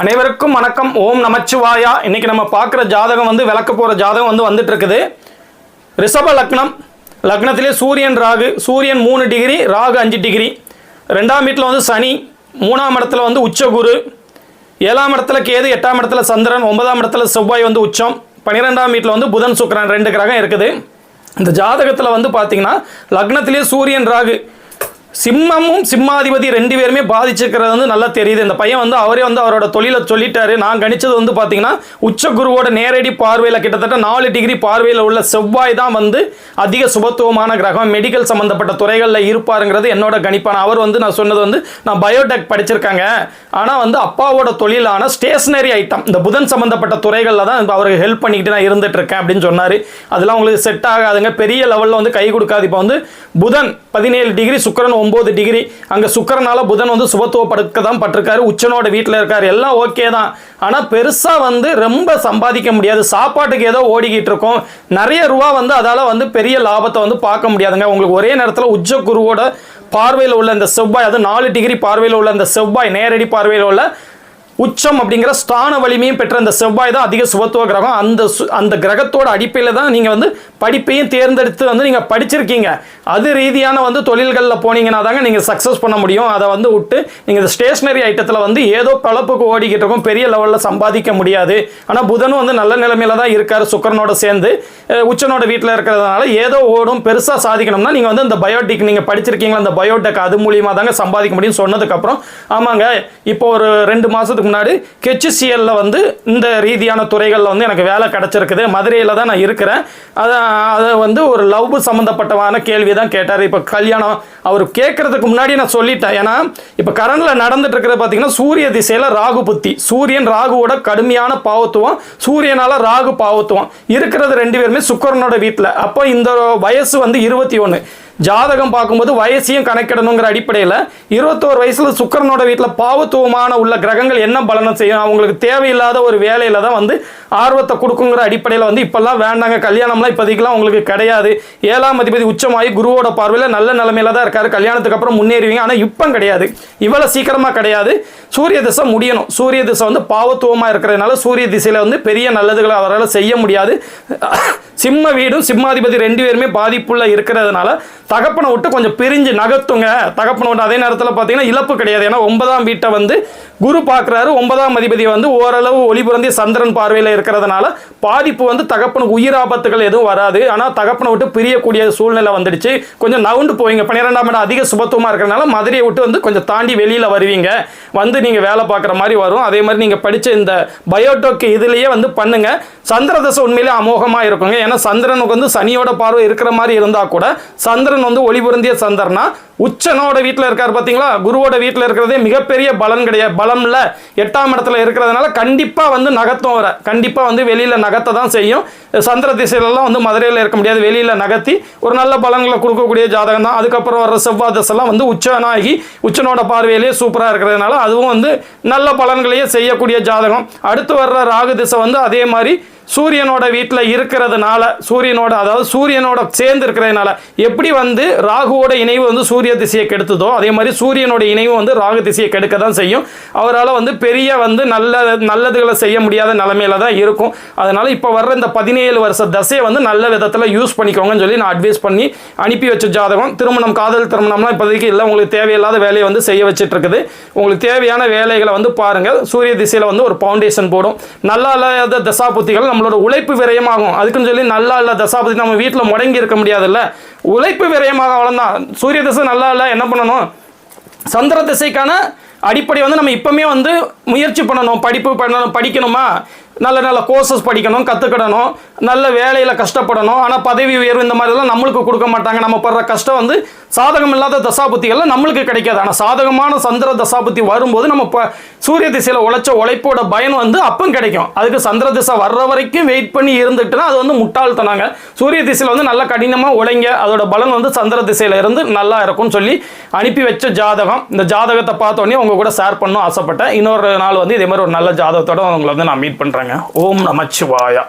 அனைவருக்கும் வணக்கம். ஓம் நமச்சிவாயா. இன்னைக்கு நம்ம பார்க்குற ஜாதகம் வந்து விளக்க போகிற ஜாதகம் வந்து வந்துட்டு இருக்குது ரிஷப லக்னம். லக்னத்திலே சூரியன் ராகு. சூரியன் மூணு டிகிரி ராகு அஞ்சு டிகிரி. ரெண்டாம் வீட்டில் வந்து சனி. மூணாம் இடத்துல வந்து உச்சகுரு. ஏழாம் இடத்துல கேது எட்டாம் இடத்துல சந்திரன். ஒன்பதாம் இடத்துல செவ்வாய் வந்து உச்சம். பன்னிரெண்டாம் வீட்டில் வந்து புதன் சுக்கரன் ரெண்டு கிரகம் இருக்குது. இந்த ஜாதகத்தில் வந்து பார்த்திங்கன்னா லக்னத்திலே சூரியன் ராகு சிம்மமும் சிம்மாதிபதி ரெண்டு பேருமே பாதிச்சிருக்கிறது வந்து நல்லா தெரியுது. இந்த பையன் வந்து அவரே வந்து அவரோட தொழிலை சொல்லிட்டாரு. நான் கணிச்சது வந்து பார்த்தீங்கன்னா உச்ச குருவோட நேரடி பார்வையில் கிட்டத்தட்ட நாலு டிகிரி பார்வையில் உள்ள செவ்வாய் தான் வந்து அதிக சுபத்துவமான கிரகம். மெடிக்கல் சம்மந்தப்பட்ட துறைகளில் இருப்பாருங்கிறது என்னோட கணிப்பான. அவர் வந்து நான் சொன்னது வந்து நான் பயோடெக் படிச்சிருக்காங்க. ஆனால் வந்து அப்பாவோட தொழிலான ஸ்டேஷனரி ஐட்டம் இந்த புதன் சம்மந்தப்பட்ட துறைகளில் தான் அவருக்கு ஹெல்ப் பண்ணிக்கிட்டு நான் இருந்துட்டு இருக்கேன் அப்படின்னு சொன்னார். அதெல்லாம் உங்களுக்கு செட் ஆகாதுங்க. பெரிய லெவலில் வந்து கை கொடுக்காது. இப்போ வந்து புதன் பதினேழு டிகிரி சுக்கிரன் ஒம்பது டிகிரி அங்கே சுக்கிரனால புதன் வந்து சுபத்துவப்படுக்க தான் பட்டிருக்காரு. உச்சனோட வீட்டில் இருக்கார். எல்லாம் ஓகே தான். ஆனால் பெருசாக வந்து ரொம்ப சம்பாதிக்க முடியாது. சாப்பாட்டுக்கு ஏதோ ஓடிக்கிட்டு இருக்கோம். நிறைய ரூபா வந்து அதால் வந்து பெரிய லாபத்தை வந்து பார்க்க முடியாதுங்க. உங்களுக்கு ஒரே நேரத்தில் உச்ச குருவோட பார்வையில் உள்ள இந்த செவ்வாய் அது நாலு டிகிரி பார்வையில் உள்ள இந்த செவ்வாய் நேரடி பார்வையில் உள்ள உச்சம் அப்படிங்கிற ஸ்தான வலிமையும் பெற்ற அந்த செவ்வாய் தான் அதிக சுபத்துவ கிரகம். அந்த சு- அந்த கிரகத்தோட அடிப்படையில் தான் நீங்கள் வந்து படிப்பையும் தேர்ந்தெடுத்து வந்து நீங்கள் படிச்சிருக்கீங்க. அது ரீதியான வந்து தொழில்களில் போனீங்கன்னா தாங்க நீங்கள் சக்ஸஸ் பண்ண முடியும். அதை வந்து விட்டு நீங்கள் இந்த ஸ்டேஷ்னரி ஐட்டத்தில் வந்து ஏதோ பழப்புக்கு ஓடிக்கிட்டு இருக்கும். பெரிய லெவலில் சம்பாதிக்க முடியாது. ஆனால் புதனும் வந்து நல்ல நிலைமையில தான் இருக்கார் சுக்கரனோட சேர்ந்து. உச்சனோட வீட்டில் இருக்கிறதுனால ஏதோ ஓடும் பெருசாக சாதிக்கணும்னா நீங்கள் வந்து இந்த பயோடெக் நீங்கள் படிச்சிருக்கீங்களா அந்த பயோடெக் அது மூலியமாக தாங்க சம்பாதிக்க முடியும்னு சொன்னதுக்கப்புறம். ஆமாங்க இப்போ ஒரு ரெண்டு மாதத்துக்கு முன்னாடி ஹெச்சிசிஎல்ல வந்து இந்த ரீதியான துறைகளில் வந்து எனக்கு வேலை கிடச்சிருக்குது. மதுரையில் தான் நான் இருக்கிறேன். அதை அதை வந்து ஒரு லவ் சம்மந்தப்பட்டமான கேள்வி தான் கேட்டார். இப்போ கல்யாணம் அவர் கேட்கறதுக்கு முன்னாடி நான் சொல்லிட்டேன். ஏன்னா இப்போ கரண்டில் நடந்துட்டு இருக்கிறது பார்த்தீங்கன்னா சூரிய திசையில் ராகு புத்தி. சூரியன் ராகுவோட கடுமையான பாவத்துவம். சூரியனால் ராகு பாவத்துவம். இருக்கிறது ரெண்டு பேருமே சுக்கரனோட வீட்டில் அப்போ இந்த வயசு வந்து இருபத்தி ஒன்று ஜாதகம் பார்க்கும்போது வயசையும் கணக்கிடணுங்கிற அடிப்படையில் இருபத்தோரு வயசில் சுக்கரனோட வீட்டில் பாவத்துவமான உள்ள கிரகங்கள் என்ன பலனம் செய்யும்? அவங்களுக்கு தேவையில்லாத ஒரு வேலையில் தான் வந்து ஆர்வத்தை கொடுக்குங்கிற அடிப்படையில் வந்து இப்போல்லாம் வேண்டாங்க. கல்யாணம்லாம் இப்போதைக்கெல்லாம் உங்களுக்கு கிடையாது. ஏழாம் அதிபதி உச்சமாகி குருவோட பார்வையில் நல்ல நிலைமையில தான் இருக்காரு. கல்யாணத்துக்கு அப்புறம் முன்னேறுவீங்க. ஆனால் இப்போ கிடையாது. இவ்வளோ சீக்கிரமாக கிடையாது. சூரிய திசை முடியணும். சூரிய திசை வந்து பாவத்துவமாக இருக்கிறதுனால சூரிய திசையில் வந்து பெரிய நல்லதுகளை அவரால் செய்ய முடியாது. சிம்ம வீடும் சிம்மாதிபதி ரெண்டு பேருமே பாதிப்புள்ள இருக்கிறதுனால தகப்பனை விட்டு கொஞ்சம் பிரிஞ்சு நகர்த்துங்க. தகப்பனை விட்டு அதே நேரத்தில் பார்த்தீங்கன்னா இழப்பு கிடையாது. ஏன்னா ஒன்பதாம் வீட்டை வந்து குரு பார்க்குறாரு ஒன்பதாம் அதிபதி வந்து ஓரளவு ஒளிபுரந்தி சந்திரன் பார்வையில் இருக்கிறதுனால பாதிப்பு வந்து தகப்பனுக்கு உயிர் ஆபத்துகள் எதுவும் வராது. ஆனால் தகப்பனை விட்டு பிரியக்கூடிய சூழ்நிலை வந்துடுச்சு. கொஞ்சம் நவுண்டு போவீங்க. பன்னிரெண்டாம் இடம் அதிக சுபத்துவமாக இருக்கிறதுனால மதுரையை விட்டு வந்து கொஞ்சம் தாண்டி வெளியில் வருவீங்க. வந்து நீங்கள் வேலை பார்க்குற மாதிரி வரும். அதே மாதிரி நீங்கள் படித்த இந்த பயோடெக் இதுலேயே வந்து பண்ணுங்க. சந்திரதசை உண்மையிலே அமோகமாக இருக்குங்க. ஏன்னா சந்திரனுக்கு வந்து சனியோட பார்வை இருக்கிற மாதிரி இருந்தால் கூட சந்திரன் வந்து ஒளிபுரந்திய சந்திரனா உச்சனோட வீட்டில் இருக்கார் பார்த்தீங்களா குருவோட வீட்டில் இருக்கிறதே மிகப்பெரிய பலன் கிடையாது பலம்ல. எட்டாம் இடத்துல இருக்கிறதுனால கண்டிப்பாக வந்து நகர்த்தும் வர கண்டிப்பாக வந்து வெளியில் நகர்த்த தான் செய்யும். சந்திர திசையிலலாம் வந்து மதுரையில் இருக்க முடியாது. வெளியில் நகர்த்தி ஒரு நல்ல பலன்களை கொடுக்கக்கூடிய ஜாதகம் தான். அதுக்கப்புறம் வர செவ்வாய் தசைலாம் வந்து உச்சனாகி உச்சனோட பார்வையிலேயே சூப்பராக இருக்கிறதுனால அதுவும் வந்து நல்ல பலன்களையே செய்யக்கூடிய ஜாதகம். அடுத்து வர்ற ராகு திசை வந்து அதே மாதிரி சூரியனோட வீட்டில் இருக்கிறதுனால சூரியனோட அதாவது சூரியனோட சேர்ந்து இருக்கிறதுனால எப்படி வந்து ராகுவோட இணைவு வந்து சூரிய திசையை கெடுத்ததோ அதே மாதிரி சூரியனோட இணைவு வந்து ராகு திசையை கெடுக்க தான் செய்யும். அவரால் வந்து பெரிய வந்து நல்ல நல்லதுகளை செய்ய முடியாத நிலமையில தான் இருக்கும். அதனால இப்போ வர்ற இந்த பதினேழு வருஷ தசையை வந்து நல்ல விதத்தில் யூஸ் பண்ணிக்கோங்கன்னு சொல்லி நான் அட்வைஸ் பண்ணி அனுப்பி வச்ச ஜாதகம். திருமணம் காதல் திருமணம்லாம் இப்போதைக்கு இல்லை. உங்களுக்கு தேவையில்லாத வேலையை வந்து செய்ய வச்சுட்டு இருக்குது உங்களுக்கு தேவையான வேலைகளை வந்து பாருங்கள். சூரிய திசையில் வந்து ஒரு ஃபவுண்டேஷன் போடும். நல்லா இல்லாத தசாபுத்திகள் நம்மளோட உழைப்பு விரயமாகும். அதுக்குன்னு சொல்லி நல்லா இல்லை தசாபதி நம்ம வீட்டில் முடங்கி இருக்க முடியாதுல்ல. உழைப்பு விரயமாக அவ்வளோதான் சூரிய தசை நல்லா இல்லை என்ன பண்ணணும்? சந்திர திசைக்கான அடிப்படை வந்து நம்ம இப்பவுமே வந்து முயற்சி பண்ணணும். படிப்பு பண்ணணும் படிக்கணுமா? நல்ல நல்ல கோர்சஸ் படிக்கணும் கற்றுக்கிடணும் நல்ல வேலையில் கஷ்டப்படணும். ஆனால் பதவி உயர்வு இந்த மாதிரிலாம் நம்மளுக்கு கொடுக்க மாட்டாங்க. நம்ம படுற கஷ்டம் வந்து சாதகம் இல்லாத தசாபுத்திகள்லாம் நம்மளுக்கு கிடைக்காது. ஆனால் சாதகமான சந்திர தசாபுத்தி வரும்போது நம்ம ப சூரிய திசையில் உழைச்ச உழைப்போட பயன் வந்து அப்பம் கிடைக்கும். அதுக்கு சந்திர திசை வர்ற வரைக்கும் வெயிட் பண்ணி இருந்துட்டுனா அது வந்து முட்டாள்தனாங்க. சூரிய திசையில் வந்து நல்லா கடினமாக உழைங்க. அதோட பலன் வந்து சந்திர திசையில் இருந்து நல்லா இருக்கும்னு சொல்லி அனுப்பி வச்ச ஜாதகம். இந்த ஜாதகத்தை பார்த்தோன்னே உங்கள் கூட ஷேர் பண்ணணும் ஆசைப்பட்டேன். இன்னொரு நாள் வந்து இதே மாதிரி ஒரு நல்ல ஜாதகத்தோட உங்களை வந்து நான் மீட் பண்ணுறேங்க ஓம் நமச்சிவாயா.